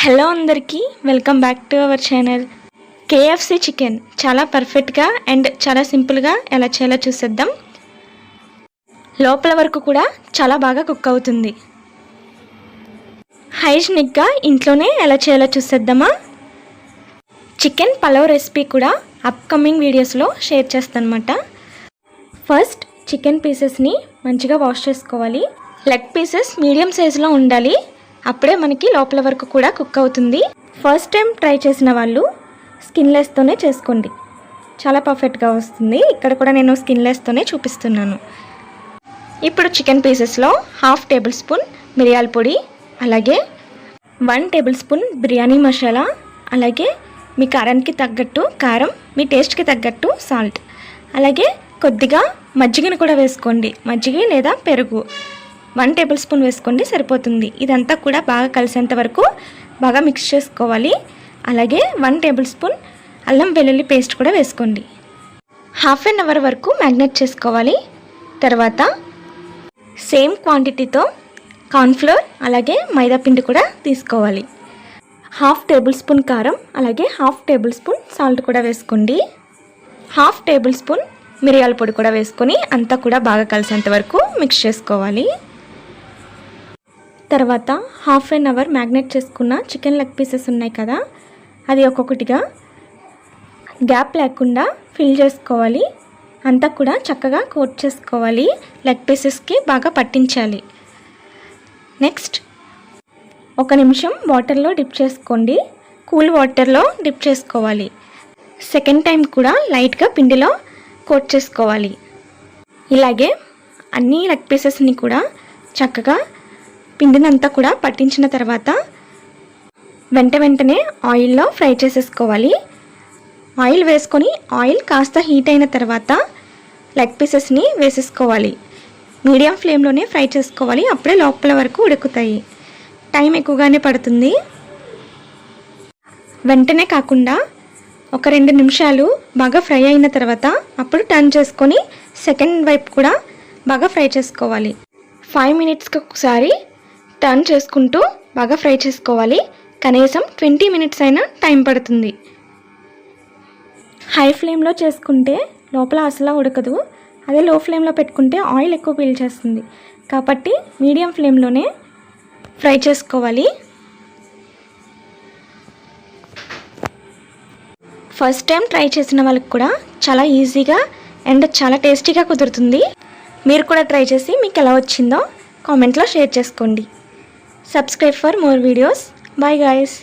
Hello అందరికీ welcome back to our channel. KFC chicken చాలా పర్ఫెక్ట్గా అండ్ చాలా సింపుల్గా ఎలా చేయాలో చూసేద్దాం. లోపల వరకు కూడా చాలా బాగా కుక్ అవుతుంది. హైజీనిక్గా ఇంట్లోనే ఎలా చేయాలో చూసేద్దామా? చికెన్ పలావ్ రెసిపీ కూడా అప్కమింగ్ వీడియోస్లో షేర్ చేస్తానమాట ఫస్ట్ చికెన్ పీసెస్ని మంచిగా వాష్ చేసుకోవాలి. లెగ్ పీసెస్ మీడియం సైజులో ఉండాలి. అప్పుడే మనకి లోపల వరకు కూడా కుక్ అవుతుంది. ఫస్ట్ టైం ట్రై చేసిన వాళ్ళు స్కిన్లెస్తోనే చేసుకోండి. చాలా పర్ఫెక్ట్గా వస్తుంది. ఇక్కడ కూడా నేను స్కిన్లెస్తోనే చూపిస్తున్నాను. ఇప్పుడు చికెన్ పీసెస్లో హాఫ్ టేబుల్ స్పూన్ మిరియాల పొడి అలాగే one tablespoon biryani masala అలాగే మీ కారానికి తగ్గట్టు కారం మీ టేస్ట్కి తగ్గట్టు సాల్ట్ అలాగే కొద్దిగా మజ్జిగను కూడా వేసుకోండి. మజ్జిగ లేదా పెరుగు. వన్ టేబుల్ స్పూన్ వేసుకోండి సరిపోతుంది. ఇదంతా కూడా బాగా కలిసేంత వరకు బాగా మిక్స్ చేసుకోవాలి. అలాగే వన్ టేబుల్ స్పూన్ అల్లం వెల్లుల్లి పేస్ట్ కూడా వేసుకోండి. హాఫ్ అన్ అవర్ వరకు మ్యాగ్నేట్ చేసుకోవాలి. తర్వాత సేమ్ క్వాంటిటీతో కార్న్ఫ్లోర్ అలాగే మైదా పిండి కూడా తీసుకోవాలి. హాఫ్ టేబుల్ స్పూన్ కారం అలాగే హాఫ్ టేబుల్ స్పూన్ సాల్ట్ కూడా వేసుకోండి. హాఫ్ టేబుల్ స్పూన్ మిరియాల పొడి కూడా వేసుకొని అంతా కూడా బాగా కలిసేంత వరకు మిక్స్ చేసుకోవాలి. తర్వాత హాఫ్ అన్ అవర్ మ్యాగ్నేట్ చేసుకున్న చికెన్ లెగ్ పీసెస్ ఉన్నాయి కదా అది ఒక్కొక్కటిగా గ్యాప్ లేకుండా ఫిల్ చేసుకోవాలి. అంతా కూడా చక్కగా కోట్ చేసుకోవాలి. లెగ్ పీసెస్కి బాగా పట్టించాలి. నెక్స్ట్ ఒక నిమిషం వాటర్లో డిప్ చేసుకోండి. కూల్ వాటర్లో డిప్ చేసుకోవాలి. సెకండ్ టైం కూడా లైట్గా పిండిలో కోట్ చేసుకోవాలి. ఇలాగే అన్ని లెగ్ పీసెస్ని కూడా చక్కగా పిండినంతా కూడా పట్టించిన తర్వాత వెంట వెంటనే ఆయిల్లో ఫ్రై చేసేసుకోవాలి. ఆయిల్ వేసుకొని ఆయిల్ కాస్త హీట్ అయిన తర్వాత లెగ్ పీసెస్ని వేసేసుకోవాలి. మీడియం ఫ్లేమ్లోనే ఫ్రై చేసుకోవాలి. అప్పుడే లోపల వరకు ఉడుకుతాయి. టైం ఎక్కువగానే పడుతుంది. వెంటనే కాకుండా ఒక రెండు నిమిషాలు బాగా ఫ్రై అయిన తర్వాత అప్పుడు టర్న్ చేసుకొని సెకండ్ వైపు కూడా బాగా ఫ్రై చేసుకోవాలి. ఫైవ్ మినిట్స్కి ఒకసారి టర్న్ చేసుకుంటూ బాగా ఫ్రై చేసుకోవాలి. కనీసం ట్వంటీ మినిట్స్ అయినా టైం పడుతుంది. హై ఫ్లేమ్లో చేసుకుంటే లోపల అసలు ఉడకదు. అదే లో ఫ్లేమ్లో పెట్టుకుంటే ఆయిల్ ఎక్కువ పీల్చేస్తుంది కాబట్టి మీడియం ఫ్లేమ్లోనే ఫ్రై చేసుకోవాలి. ఫస్ట్ టైం ట్రై చేసిన వాళ్ళకి కూడా చాలా ఈజీగా అండ్ చాలా టేస్టీగా కుదురుతుంది. మీరు కూడా ట్రై చేసి మీకు ఎలా వచ్చిందో కామెంట్లో షేర్ చేసుకోండి. Subscribe for more videos bye guys